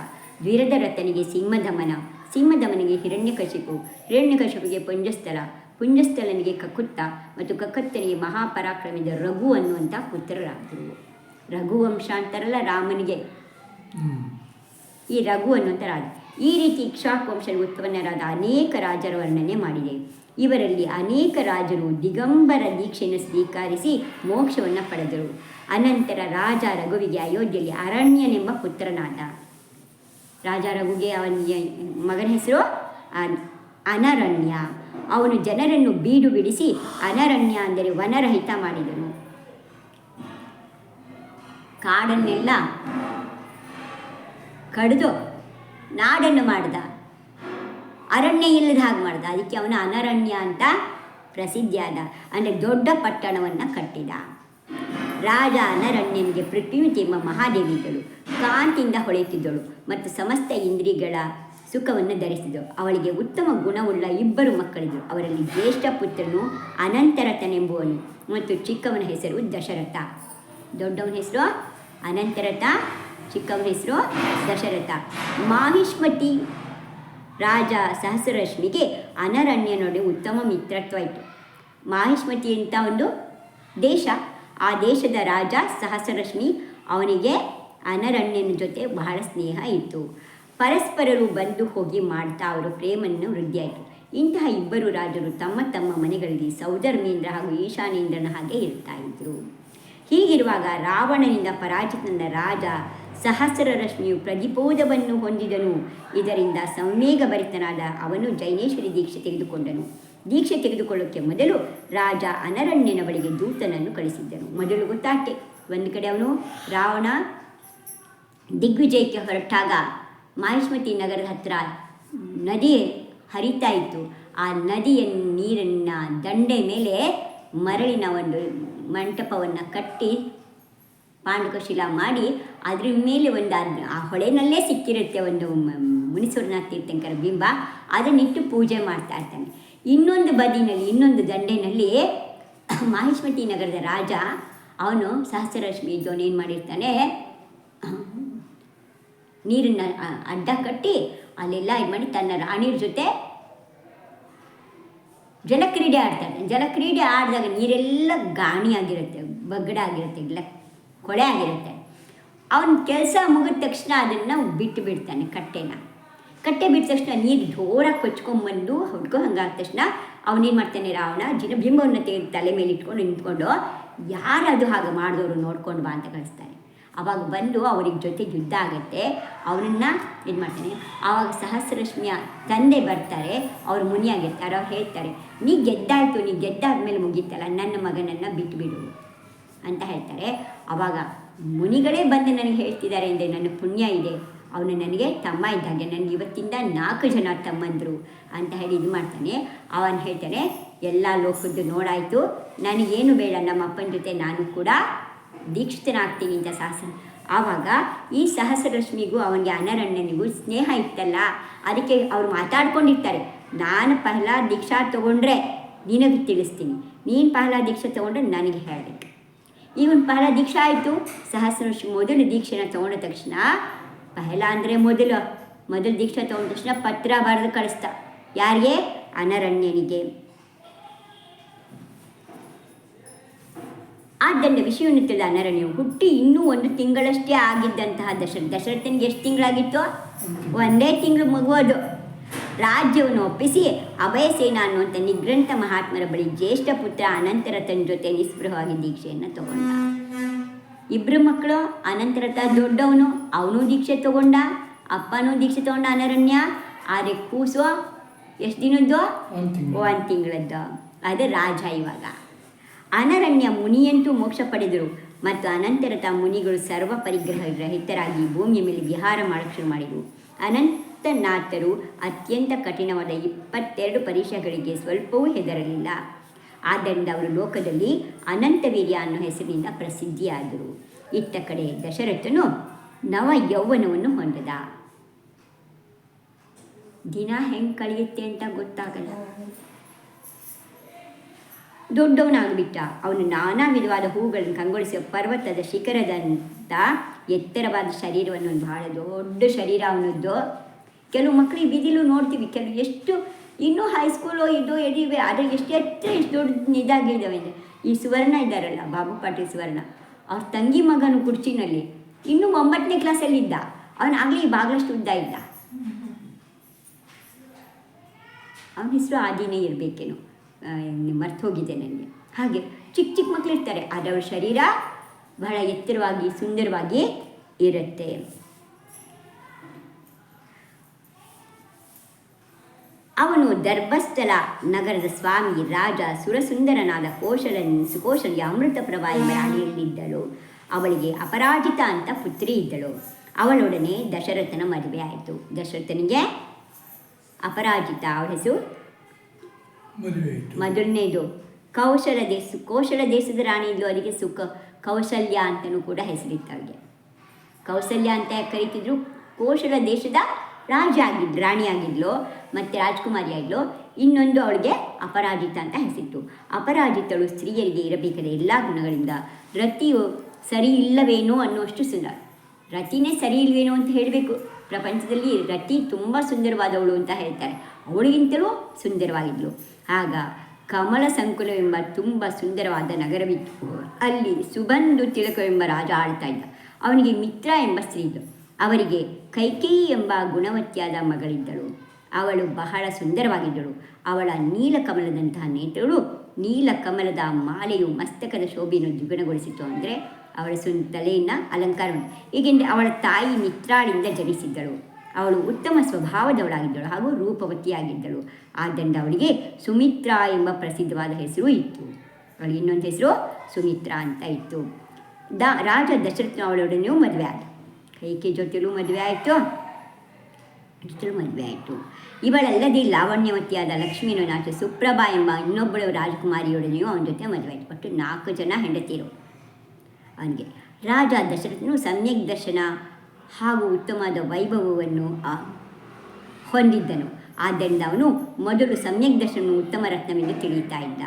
ದ್ವಿರದರಥನಿಗೆ ಸಿಂಹಧಮನ, ಸಿಂಹಧಮನಿಗೆ ಹಿರಣ್ಯಕಶಿಪು, ಹಿರಣ್ಯಕಶಿಪುಗೆ ಪುಂಜಸ್ಥಳ ಪುಂಜಸ್ಥಳನಿಗೆ ಕಕುತ್ತ ಮತ್ತು ಕಕ್ಕತ್ತನಿಗೆ ಮಹಾಪರಾಕ್ರಮಿದ ರಘು ಅನ್ನುವಂಥ ಪುತ್ರರಾದರು. ರಘುವಂಶ ಅಂತಾರಲ್ಲ ರಾಮನಿಗೆ ಈ ರಘು ಅನ್ನುವಂಥ ರಾಜ. ಈ ರೀತಿ ಇಕ್ಷಾಕ್ ವಂಶದ ಉತ್ಪನ್ನರಾದ ಅನೇಕ ರಾಜರ ವರ್ಣನೆ ಮಾಡಿದೆ. ಇವರಲ್ಲಿ ಅನೇಕ ರಾಜರು ದಿಗಂಬರ ದೀಕ್ಷೆಯನ್ನು ಸ್ವೀಕರಿಸಿ ಮೋಕ್ಷವನ್ನು ಪಡೆದರು. ಅನಂತರ ರಾಜ ರಘುವಿಗೆ ಅಯೋಧ್ಯೆಯಲ್ಲಿ ಅರಣ್ಯನೆಂಬ ಪುತ್ರನಾದ. ರಾಜ ರಘುಗೆ ಅವನಿಗೆ ಮಗನ ಹೆಸರು ಅನ್- ಅನರಣ್ಯ. ಅವನು ಜನರನ್ನು ಬೀಡು ಬಿಡಿಸಿ ಅನರಣ್ಯ ಅಂದರೆ ವನರಹಿತ ಮಾಡಿದನು. ಕಾಡನ್ನೆಲ್ಲ ಕಡಿದು ನಾಡನ್ನು ಮಾಡಿದ. ಅರಣ್ಯ ಇಲ್ಲದ ಹಾಗೆ ಮಾಡ್ದ. ಅದಕ್ಕೆ ಅವನ ಅನರಣ್ಯ ಅಂತ ಪ್ರಸಿದ್ಧಿಯಾದ ಅಂದರೆ ದೊಡ್ಡ ಪಟ್ಟಣವನ್ನು ಕಟ್ಟಿದ. ರಾಜ ಅನರಣ್ಯನಿಗೆ ಪೃಥ್ವಿ ತಿಮ್ಮ ಮಹಾದೇವಿಗಳು ಕಾಂತಿಯಿಂದ ಹೊಳೆಯುತ್ತಿದ್ದಳು. ಮತ್ತು ಸಮಸ್ತ ಇಂದ್ರಿಯಗಳ ಸುಖವನ್ನು ಧರಿಸಿದರು ಅವಳಿಗೆ ಉತ್ತಮ ಗುಣವುಳ್ಳ ಇಬ್ಬರು ಮಕ್ಕಳಿದ್ದರು ಅವರಲ್ಲಿ ಜ್ಯೇಷ್ಠ ಪುತ್ರನು ಅನಂತರಥನೆಂಬುವನು ಮತ್ತು ಚಿಕ್ಕವನ ಹೆಸರು ದಶರಥ. ದೊಡ್ಡವನ ಹೆಸರು ಅನಂತರಥ, ಚಿಕ್ಕವನ ಹೆಸರು ದಶರಥ. ಮಾಹಿಷ್ಮತಿ ರಾಜ ಸಹಸ್ರರಶ್ಮಿಗೆ ಅನರಣ್ಯನೊಡೆ ಉತ್ತಮ ಮಿತ್ರತ್ವ ಇತ್ತು ಮಾಹಿಷ್ಮತಿ ಅಂತ ಒಂದು? ದೇಶ. ಆ ದೇಶದ ರಾಜ ಸಹಸ್ರರಶ್ಮಿ ಅವನಿಗೆ ಅನರಣ್ಯನ ಜೊತೆ ಬಹಳ ಸ್ನೇಹ ಇತ್ತು. ಪರಸ್ಪರರು ಬಂದು ಹೋಗಿ ಮಾಡ್ತಾ ಅವರು ಪ್ರೇಮನ್ನು ವೃದ್ಧಿಯಾಯಿತು. ಇಂತಹ ಇಬ್ಬರು ರಾಜರು ತಮ್ಮ ತಮ್ಮ ಮನೆಗಳಲ್ಲಿ ಸೌಧರ್ಮೇಂದ್ರ ಹಾಗೂ ಈಶಾನೇಂದ್ರನ ಹಾಗೆ ಇರ್ತಾ ಇದ್ರು. ಹೀಗಿರುವಾಗ ರಾವಣನಿಂದ ಪರಾಜಿತನ ರಾಜ ಸಹಸ್ರರಶ್ಮಿಯು ಪ್ರತಿಬೋಧವನ್ನು ಹೊಂದಿದನು. ಇದರಿಂದ ಸಂವೇಗಭರಿತನಾದ ಅವನು ಜೈನೇಶ್ವರಿ ದೀಕ್ಷೆ ತೆಗೆದುಕೊಂಡನು. ದೀಕ್ಷೆ ತೆಗೆದುಕೊಳ್ಳೋಕ್ಕೆ ಮೊದಲು ರಾಜ ಅನರಣ್ಯನ ಬಳಿಗೆ ದೂತನನ್ನು ಕಳಿಸಿದ್ದನು. ಮೊದಲು ಗೊತ್ತಾಟೆ ಒಂದು ಕಡೆ ಅವನು, ರಾವಣ, ದಿಗ್ವಿಜಯಕ್ಕೆ ಹೊರಟಾಗ ಮಾಹಿಷ್ಮತಿ ನಗರದ ಹತ್ತಿರ ನದಿ ಹರಿತಾ ಇತ್ತು. ಆ ನದಿಯ ನೀರನ್ನ ದಂಡೆ ಮೇಲೆ ಮರಳಿನ ಒಂದು ಮಂಟಪವನ್ನು ಕಟ್ಟಿ ಪಾಂಡುಕಶಿಲಾ ಮಾಡಿ ಅದ್ರ ಮೇಲೆ ಒಂದು ಆ ಹೊಳೆನಲ್ಲೇ ಸಿಕ್ಕಿರುತ್ತೆ ಒಂದು ಮುನಿಸೂರ್ನಾಥ್ ತೀರ್ಥಂಕರ ಬಿಂಬ. ಅದನ್ನಿಟ್ಟು ಪೂಜೆ ಮಾಡ್ತಾ ಇರ್ತಾನೆ. ಇನ್ನೊಂದು ಬದಿನಲ್ಲಿ, ಇನ್ನೊಂದು ದಂಡೆನಲ್ಲಿ ಮಹೇಶ್ಮತಿ ನಗರದ ರಾಜ, ಅವನು ಸಹಸ್ರರಶ್ಮಿ ಇದ್ದವನು ಏನು ಮಾಡಿರ್ತಾನೆ? ನೀರನ್ನು ಅಡ್ಡ ಕಟ್ಟಿ ಅಲ್ಲೆಲ್ಲ ಇದು ಮಾಡಿ ತನ್ನ ರಾಣಿಯರ ಜೊತೆ ಜಲಕ್ರೀಡೆ ಆಡ್ತಾನೆ ಜಲಕ್ರೀಡೆ ಆಡಿದಾಗ ನೀರೆಲ್ಲ ಗಾಣಿ ಆಗಿರುತ್ತೆ ಬಗ್ಗಡ ಆಗಿರುತ್ತೆ ಇಲ್ಲ ಕೊಳೆ ಆಗಿರುತ್ತೆ ಅವನ ಕೆಲಸ ಮುಗಿದ ತಕ್ಷಣ ಅದನ್ನು ಬಿಟ್ಟು ಬಿಡ್ತಾನೆ ಕಟ್ಟೆನ. ಕಟ್ಟೆ ಬಿಟ್ಟ ತಕ್ಷಣ ನೀರು ಜೋರಾಗಿ ಕೊಚ್ಕೊಂಬಂದು ಹೊಡ್ಕೊ ಹಂಗಾದ ತಕ್ಷಣ ಅವನೇನು ಮಾಡ್ತಾನೆ ರಾವಣ ಜಿನ ಬಿಂಬವನ್ನು ತೆಗೆದು ತಲೆ ಮೇಲೆ ಇಟ್ಕೊಂಡು ನಿಂತ್ಕೊಂಡು ಯಾರು ಅದು ಹಾಗೆ ಮಾಡಿದವರು ನೋಡ್ಕೊಂಡು ಬಾ ಅಂತ ಕಳಿಸ್ತಾನೆ. ಅವಾಗ ಬಂದು ಅವ್ರಿಗೆ ಜೊತೆ ಯುದ್ಧ ಆಗುತ್ತೆ. ಅವರನ್ನು ಇದು ಮಾಡ್ತಾನೆ ಆವಾಗ ಸಹಸ್ರಶ್ಮಿಯ ತಂದೆ ಬರ್ತಾರೆ. ಅವ್ರು ಮುನಿಯಾಗಿರ್ತಾರೆ ಅವ್ರು ಹೇಳ್ತಾರೆ, ನೀ ಗೆದ್ದಾಯ್ತು ನೀ ಗೆದ್ದಾದ್ಮೇಲೆ ಮುಗೀತಲ್ಲ, ನನ್ನ ಮಗನನ್ನು ಬಿಟ್ಟುಬಿಡು ಅಂತ ಹೇಳ್ತಾರೆ. ಆವಾಗ ಮುನಿಗಳೇ ಬಂದು ನನಗೆ ಹೇಳ್ತಿದ್ದಾರೆ ಅಂದರೆ ನನ್ನ ಪುಣ್ಯ ಇದೆ. ಅವನು ನನಗೆ ತಮ್ಮ ಇದ್ದಾಗೆ ನನಗೆ ಇವತ್ತಿಂದ ನಾಲ್ಕು ಜನ ತಮ್ಮಂದರು. ಅಂತ ಹೇಳಿ ಇದು ಮಾಡ್ತಾನೆ. ಅವನು ಹೇಳ್ತಾನೆ, ಎಲ್ಲ ಲೋಕದ್ದು ನೋಡಾಯಿತು. ನನಗೇನು ಬೇಡ. ನಮ್ಮ ಅಪ್ಪನ ಜೊತೆ ನಾನು ಕೂಡ ದೀಕ್ಷಿತನಾಗ್ತೀನಿ ಅಂತ ಸಹಸ್ರ ಆವಾಗ ಈ ಸಹಸ್ರಶ್ಮಿಗೂ ಅವನಿಗೆ ಅನರಣ್ಯನಿಗೂ ಸ್ನೇಹ ಇತ್ತಲ್ಲ. ಅದಕ್ಕೆ ಅವ್ರು ಮಾತಾಡ್ಕೊಂಡಿರ್ತಾರೆ. ನಾನು ಪಹಲ ದೀಕ್ಷಾ ತಗೊಂಡ್ರೆ ನಿನಗೆ ತಿಳಿಸ್ತೀನಿ. ನೀನು ಪಹಲ ದೀಕ್ಷೆ ತೊಗೊಂಡ್ರೆ ನನಗೆ ಹೇಳಿ. ಇವನು ಪಹಲ ದೀಕ್ಷಾ ಆಯಿತು. ಸಹಸ್ರಶ್ಮಿ ಮೊದಲು ದೀಕ್ಷೆನ ತೊಗೊಂಡ ತಕ್ಷಣ ಪಹಲ ಅಂದರೆ ಮೊದಲು ಮೊದಲು ದೀಕ್ಷೆ ತೊಗೊಂಡ ತಕ್ಷಣ ಪತ್ರ ಬರೆದು ಕಳಿಸ್ತಾ. ಯಾರಿಗೆ? ಅನರಣ್ಯನಿಗೆ ಆದ್ದರಿಂದ ವಿಷಯವನ್ನು ತಿಳಿದ ಅನರಣ್ಯವು ಹುಟ್ಟಿ ಇನ್ನೂ ಒಂದು ತಿಂಗಳಷ್ಟೇ ಆಗಿದ್ದಂತಹ ದಶರಥ ದಶರಥನಿಗೆ ಎಷ್ಟು ತಿಂಗಳಾಗಿತ್ತು? ಒಂದೇ ತಿಂಗಳು ಮಗುವುದು. ರಾಜ್ಯವನ್ನು ಒಪ್ಪಿಸಿ ಅಭಯಸೇನ ಅನ್ನುವಂಥ ನಿಗ್ರಂಥ ಮಹಾತ್ಮರ ಬಳಿ ಜ್ಯೇಷ್ಠ ಪುತ್ರ ಅನಂತರಥನ ಜೊತೆ ನಿಸ್ಪೃಹವಾಗಿ ದೀಕ್ಷೆಯನ್ನು ತಗೊಂಡ. ಇಬ್ಬರು ಮಕ್ಕಳು ಅನಂತರಥ ದೊಡ್ಡವನು ಅವನು ದೀಕ್ಷೆ ತಗೊಂಡ ಅಪ್ಪನೂ ದೀಕ್ಷೆ ತಗೊಂಡ ಅನರಣ್ಯ ಆದರೆ ಕೂಸು ಎಷ್ಟು ದಿನದ್ದು? ಒಂದು ಒಂದು ತಿಂಗಳದ್ದು. ಅದು ರಾಜ ಇವಾಗ. ಅನರಣ್ಯ ಮುನಿಯಂತೂ ಮೋಕ್ಷ ಪಡೆದರು ಮತ್ತು ಅನಂತರತ ಮುನಿಗಳು ಸರ್ವ ಪರಿಗ್ರಹ ರಹಿತರಾಗಿ ಭೂಮಿಯ ಮೇಲೆ ವಿಹಾರ ಮಾಡಕ್ಕೆ ಶುರು ಮಾಡಿದರು ಅನಂತನಾಥರು ಅತ್ಯಂತ ಕಠಿಣವಾದ ಇಪ್ಪತ್ತೆರಡು ಪರೀಕ್ಷೆಗಳಿಗೆ ಸ್ವಲ್ಪವೂ ಹೆದರಲಿಲ್ಲ. ಆದ್ದರಿಂದ ಅವರು ಲೋಕದಲ್ಲಿ ಅನಂತವೀರ್ಯ ಅನ್ನೋ ಹೆಸರಿನಿಂದ ಪ್ರಸಿದ್ಧಿಯಾದರು. ಇತ್ತ ಕಡೆ ದಶರಥನು ನವ ಯೌವನವನ್ನು ಹೊಂದದ. ದಿನ ಹೆಂಗೆ ಕಳೆಯುತ್ತೆ ಅಂತ ಗೊತ್ತಾಗಲ್ಲ. ದೊಡ್ಡವನಾಗ್ಬಿಟ್ಟ. ಅವನು ನಾನಾ ವಿಧವಾದ ಹೂಗಳನ್ನು ಕಂಗೊಳಿಸಿ ಪರ್ವತದ ಶಿಖರದಂತ ಎತ್ತರವಾದ ಶರೀರವನ್ನು ಒಂದು ಬಹಳ ದೊಡ್ಡ ಶರೀರ ಅವನದ್ದು ಕೆಲವು ಮಕ್ಕಳಿಗೆ ಬಿದಿಲು ನೋಡ್ತೀವಿ, ಕೆಲವು ಎಷ್ಟು ಇನ್ನೂ ಹೈಸ್ಕೂಲು ಇದು ಎಡಿವೆ ಆದರೆ ಎಷ್ಟು ಎತ್ತರ ಎಷ್ಟು ದೊಡ್ಡ ಇದಾಗಿದ್ದಾವೆ ಈ ಸುವರ್ಣ ಇದ್ದಾರಲ್ಲ, ಬಾಬು ಪಾಟೀಲ್ ಸುವರ್ಣ. ಅವ್ರ ತಂಗಿ ಮಗನು ಕುರ್ಚಿನಲ್ಲಿ, ಇನ್ನೂ ಒಂಬತ್ತನೇ ಕ್ಲಾಸಲ್ಲಿದ್ದ ಅವನು ಆಗಲೇ ಬಾಗಲಷ್ಟು ಉದ್ದ ಇದ್ದ. ಅವನ ಹೆಸರು ಆದಿನೇ ಇರಬೇಕೇನೋ. ಮರ್ತು ಹೋಗಿದೆ ನನಗೆ. ಹಾಗೆ ಚಿಕ್ಕ ಚಿಕ್ಕ ಮಕ್ಕಳು ಇರ್ತಾರೆ ಆದರೆ ಅವ್ರ ಶರೀರ ಬಹಳ ಎತ್ತರವಾಗಿ, ಸುಂದರವಾಗಿ ಇರುತ್ತೆ. ಅವನು ದರ್ಭಸ್ಥಲ ನಗರದ ಸ್ವಾಮಿ ರಾಜ ಸುರಸುಂದರನಾದ ಕೋಶಲ ಸುಕೋಶಲಿಯ ಅಮೃತ ಪ್ರವಾಹಿ ರಾಣಿಯಲ್ಲಿದ್ದಳು ಅವಳಿಗೆ ಅಪರಾಜಿತ ಅಂತ ಪುತ್ರಿ ಇದ್ದಳು. ಅವಳೊಡನೆ ದಶರಥನ ಮದುವೆ ಆಯಿತು. ದಶರಥನಿಗೆ ಅಪರಾಜಿತ. ಅವಳ ಹೆಸರು ಮೊದಲನೇದು, ಕೌಶಲ ದೇಶ, ಕೌಶಲ ದೇಶದ ರಾಣಿ ಇದ್ಲು, ಅದಕ್ಕೆ ಸುಖ, ಕೌಶಲ್ಯ ಅಂತಲೂ ಕೂಡ ಅವಳಿಗೆ ಕೌಶಲ್ಯ ಅಂತ ಕರಿತಿದ್ರು? ಕೌಶಲ ದೇಶದ ರಾಜ ಆಗಿದ್ದು ರಾಣಿ ಆಗಿದ್ಲು ಮತ್ತು ರಾಜ್ಕುಮಾರಿ ಆಗಿದ್ಲು ಇನ್ನೊಂದು ಅವಳಿಗೆ ಅಪರಾಜಿತ ಅಂತ ಹೆಸರಿತ್ತು. ಅಪರಾಜಿತಳು ಸ್ತ್ರೀಯರಿಗೆ ಇರಬೇಕಾದ ಎಲ್ಲ ಗುಣಗಳಿಂದ ರತಿಯು ಸರಿ ಇಲ್ಲವೇನೋ ಅನ್ನುವಷ್ಟು ಸುಂದರ. ರತಿನೇ ಸರಿ ಇಲ್ವೇನೋ ಅಂತ ಹೇಳಬೇಕು. ಪ್ರಪಂಚದಲ್ಲಿ ರತಿ ತುಂಬ ಸುಂದರವಾದವಳು ಅಂತ ಹೇಳ್ತಾರೆ. ಅವಳಿಗಿಂತಲೂ ಸುಂದರವಾಗಿದ್ಲು. ಆಗ ಕಮಲ ಸಂಕುಲವೆಂಬ ತುಂಬ ಸುಂದರವಾದ ನಗರವಿತ್ತು. ಅಲ್ಲಿ ಸುಬಂಧು ತಿಲಕವೆಂಬ ರಾಜ ಆಳ್ತಾ ಇದ್ದ. ಅವನಿಗೆ ಮಿತ್ರ ಎಂಬ ಸ್ತ್ರೀ ಇದ್ದ. ಅವರಿಗೆ ಕೈಕೇಯಿ ಎಂಬ ಗುಣವತಿಯಾದ ಮಗಳಿದ್ದಳು. ಅವಳು ಬಹಳ ಸುಂದರವಾಗಿದ್ದಳು. ಅವಳ ನೀಲಕಮಲದಂತಹ ನೇತ್ರಗಳು ನೀಲಕಮಲದ ಮಾಲೆಯು ಮಸ್ತಕದ ಶೋಭೆಯನ್ನು ದ್ವಿಗುಣಗೊಳಿಸಿತು ಅಂದರೆ ಅವಳ ಸುನ್ ತಲೆಯನ್ನು ಅಲಂಕಾರ ಹೀಗೆಂದರೆ ಅವಳ ತಾಯಿ ಮಿತ್ರಾಳಿಂದ ಜನಿಸಿದ್ದಳು. ಅವಳು ಉತ್ತಮ ಸ್ವಭಾವದವಳಾಗಿದ್ದಳು ಹಾಗೂ ರೂಪವತಿಯಾಗಿದ್ದಳು. ಆದ್ದರಿಂದ ಅವಳಿಗೆ ಸುಮಿತ್ರಾ ಎಂಬ ಪ್ರಸಿದ್ಧವಾದ ಹೆಸರು ಇತ್ತು. ಅವಳಿಗೆ ಇನ್ನೊಂದು ಹೆಸರು ಸುಮಿತ್ರಾ ಅಂತ ಇತ್ತು. ದ ರಾಜ ದಶರಥನ ಅವಳೊಡನೆಯೂ ಮದುವೆ ಆದ. ಕೈಕೆ ಜೊತೆಲೂ ಮದುವೆ ಆಯಿತು? ಜೊತೆಲೂ ಮದುವೆ ಆಯಿತು. ಇವಳಲ್ಲದೆ ಲಾವಣ್ಯವತಿಯಾದ ಲಕ್ಷ್ಮೀನಾಥ ಸುಪ್ರಭಾ ಎಂಬ ಇನ್ನೊಬ್ಬಳು ರಾಜಕುಮಾರಿಯೊಡನೆಯೂ ಅವನ ಜೊತೆ ಮದುವೆ ಆಯಿತು. ಒಟ್ಟು ನಾಲ್ಕು ಜನ ಹೆಂಡತಿಯರು. ಅವನಿಗೆ ರಾಜ ದಶರಥನು ಸಮ್ಯಕ್ ದರ್ಶನ ಹಾಗೂ ಉತ್ತಮವಾದ ವೈಭವವನ್ನು ಆ, ಹೊಂದಿದ್ದನು. ಆದ್ದರಿಂದ ಅವನು ಮೊದಲು ಸಮ್ಯಕ್ ದರ್ಶನವನ್ನು ಉತ್ತಮ ರತ್ನವೆಂದು ತಿಳಿಯುತ್ತಾ ಇದ್ದ.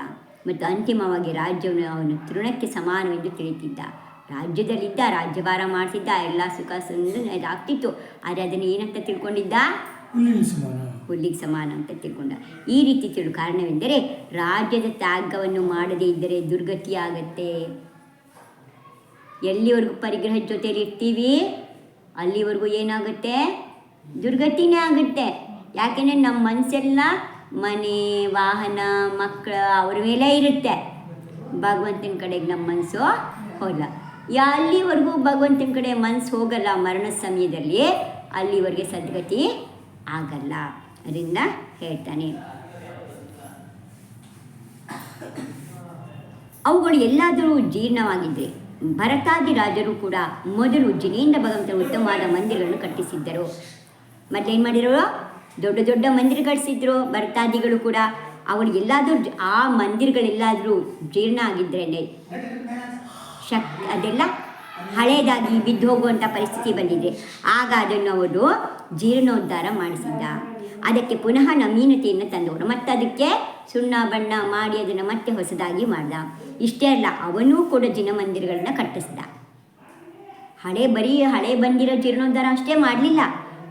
ಮತ್ತು ಅಂತಿಮವಾಗಿ ರಾಜ್ಯವನ್ನು ಅವನು ತೃಣಕ್ಕೆ ಸಮಾನವೆಂದು ತಿಳಿಯುತ್ತಿದ್ದ. ರಾಜ್ಯದಲ್ಲಿದ್ದ ರಾಜ್ಯಭಾರ ಮಾಡ್ತಿದ್ದ ಎಲ್ಲ ಸುಖ ಸಂದು ಆಗ್ತಿತ್ತು. ಆದರೆ ಅದನ್ನು ಏನಂತ ತಿಳ್ಕೊಂಡಿದ್ದ? ಹುಲ್ಲಿಗೆ ಸಮಾನ. ಅಂತ ತಿಳ್ಕೊಂಡ. ಈ ರೀತಿ ತಿಳು ಕಾರಣವೆಂದರೆ ರಾಜ್ಯದ ತ್ಯಾಗವನ್ನು ಮಾಡದೇ ಇದ್ದರೆ ದುರ್ಗತಿಯಾಗತ್ತೆ. ಎಲ್ಲಿವರೆಗೂ ಪರಿಗ್ರಹದ ಜೊತೆಲಿ ಇರ್ತೀವಿ? ಅಲ್ಲಿವರೆಗೂ ಏನಾಗುತ್ತೆ? ದುರ್ಗತಿನೇ ಆಗುತ್ತೆ. ಯಾಕೆಂದರೆ ನಮ್ಮ ಮನಸ್ಸೆಲ್ಲ ಮನೆ, ವಾಹನ, ಮಕ್ಕಳ ಅವ್ರ ಮೇಲೆ ಇರುತ್ತೆ. ಭಗವಂತನ ಕಡೆಗೆ ನಮ್ಮ ಮನಸ್ಸು ಹೋಗಲ್ಲ. ಅಲ್ಲಿವರೆಗೂ ಭಗವಂತನ ಕಡೆ ಮನಸ್ಸು ಹೋಗಲ್ಲ ಮರಣ ಸಮಯದಲ್ಲಿ. ಅಲ್ಲಿವರೆಗೆ ಸದ್ಗತಿ ಆಗಲ್ಲ. ಅದರಿಂದ ಹೇಳ್ತಾನೆ. ಅವುಗಳು ಎಲ್ಲಾದರೂ ಜೀರ್ಣವಾಗಿದ್ದರೆ ಭರತಾದಿ ರಾಜರು ಕೂಡ ಮೊದಲು ಜಿನೇಂದ್ರ ಭಗವಂತನ ಉತ್ತಮವಾದ ಮಂದಿರಗಳನ್ನು ಕಟ್ಟಿಸಿದ್ದರು. ಏನು ಮಾಡಿರೋರು ದೊಡ್ಡ ದೊಡ್ಡ ಮಂದಿರ ಕಟ್ಟಿಸಿದ್ರು. ಭರತಾದಿಗಳು ಕೂಡ ಅವರು ಎಲ್ಲಾದರೂ ಆ ಮಂದಿರಗಳೆಲ್ಲಾದರೂ ಜೀರ್ಣ ಆಗಿದ್ರೇನೆ. ಶಕ್, ಅದೆಲ್ಲ ಹಳೇದಾಗಿ ಬಿದ್ದು ಹೋಗುವಂಥ ಪರಿಸ್ಥಿತಿ ಬಂದಿದೆ. ಆಗ ಅದನ್ನು ಅವರು ಜೀರ್ಣೋದ್ಧಾರ ಮಾಡಿಸಿದ್ದ. ಅದಕ್ಕೆ ಪುನಃ ನವೀನತೆಯನ್ನು ತಂದವರು. ಮತ್ತೆ ಅದಕ್ಕೆ ಸುಣ್ಣ ಬಣ್ಣ ಮಾಡಿ ಅದನ್ನು ಮತ್ತೆ ಹೊಸದಾಗಿ ಮಾಡ್ದ. ಇಷ್ಟೇ ಅಲ್ಲ, ಅವನೂ ಕೂಡ ಜಿನಮಂದಿರಗಳನ್ನ ಕಟ್ಟಿಸ್ದ. ಹಳೆ ಬರೀ ಹಳೆ ಬಂದಿರೋ ಜೀರ್ಣೋದ್ಧಾರ ಅಷ್ಟೇ ಮಾಡಲಿಲ್ಲ,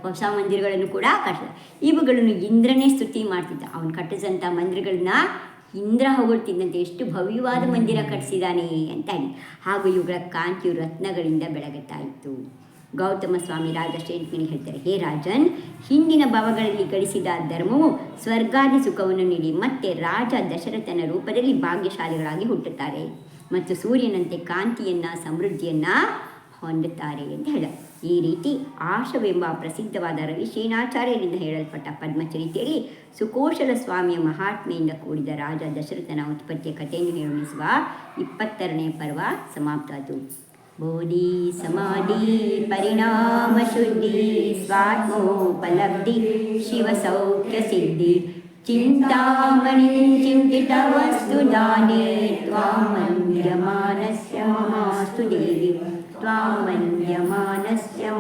ಹೊಸ ಮಂದಿರಗಳನ್ನು ಕೂಡ ಕಟ್ಟಿದ ಇವುಗಳನ್ನು ಇಂದ್ರನೇ ಸ್ತುತಿ ಮಾಡ್ತಿದ್ದ. ಅವನು ಕಟ್ಟಿಸಿದಂಥ ಮಂದಿರಗಳನ್ನ ಇಂದ್ರ ಹೊಗಳ್ತಿದ್ದಂತೆ ಎಷ್ಟು ಭವ್ಯವಾದ ಮಂದಿರ ಕಟ್ಟಿಸಿದಾನೆ ಅಂತ ಹೇಳಿ. ಹಾಗೂ ಇವುಗಳ ಕಾಂತಿಯು ರತ್ನಗಳಿಂದ ಬೆಳಗುತ್ತಾ ಇತ್ತು. ಗೌತಮ ಸ್ವಾಮಿ ರಾಜ ಸ್ಟೇಟ್ಮೆಂಟ್ ಹೇಳ್ತಾರೆ, ಹೇ ರಾಜನ್, ಹಿಂದಿನ ಭಾವಗಳಲ್ಲಿ ಗಳಿಸಿದ ಧರ್ಮವು ಸ್ವರ್ಗಾದಿ ಸುಖವನ್ನು ನೀಡಿ ಮತ್ತೆ ರಾಜ ದಶರಥನ ರೂಪದಲ್ಲಿ ಭಾಗ್ಯಶಾಲಿಗಳಾಗಿ ಹುಟ್ಟುತ್ತಾರೆ ಮತ್ತು ಸೂರ್ಯನಂತೆ ಕಾಂತಿಯನ್ನು ಸಮೃದ್ಧಿಯನ್ನು ಹೊಂದುತ್ತಾರೆ ಅಂತ ಹೇಳ. ಈ ರೀತಿ ಆಶವೆಂಬ ಪ್ರಸಿದ್ಧವಾದ ರವಿಶೇನಾಚಾರ್ಯರಿಂದ ಹೇಳಲ್ಪಟ್ಟ ಪದ್ಮಚರಿತೆಯಲ್ಲಿ ಸುಕೋಶಲ ಸ್ವಾಮಿಯ ಮಹಾತ್ಮೆಯಿಂದ ಕೂಡಿದ ರಾಜ ದಶರಥನ ಉತ್ಪತ್ತಿಯ ಕಥೆಯನ್ನು ಹೇಳುಣಿಸುವ ಇಪ್ಪತ್ತೆರಡನೇ ಪರ್ವ ಸಮಾಪ್ತ बोधिसमाधि परिणामशुद्धि स्वात्मोपलब्धि शिवसौख्यसिद्धि चिन्तामणि चिन्तितवस्तु दाने त्वा मन्यमानस्य ममास्तु देवि त्वां मन्यमानस्य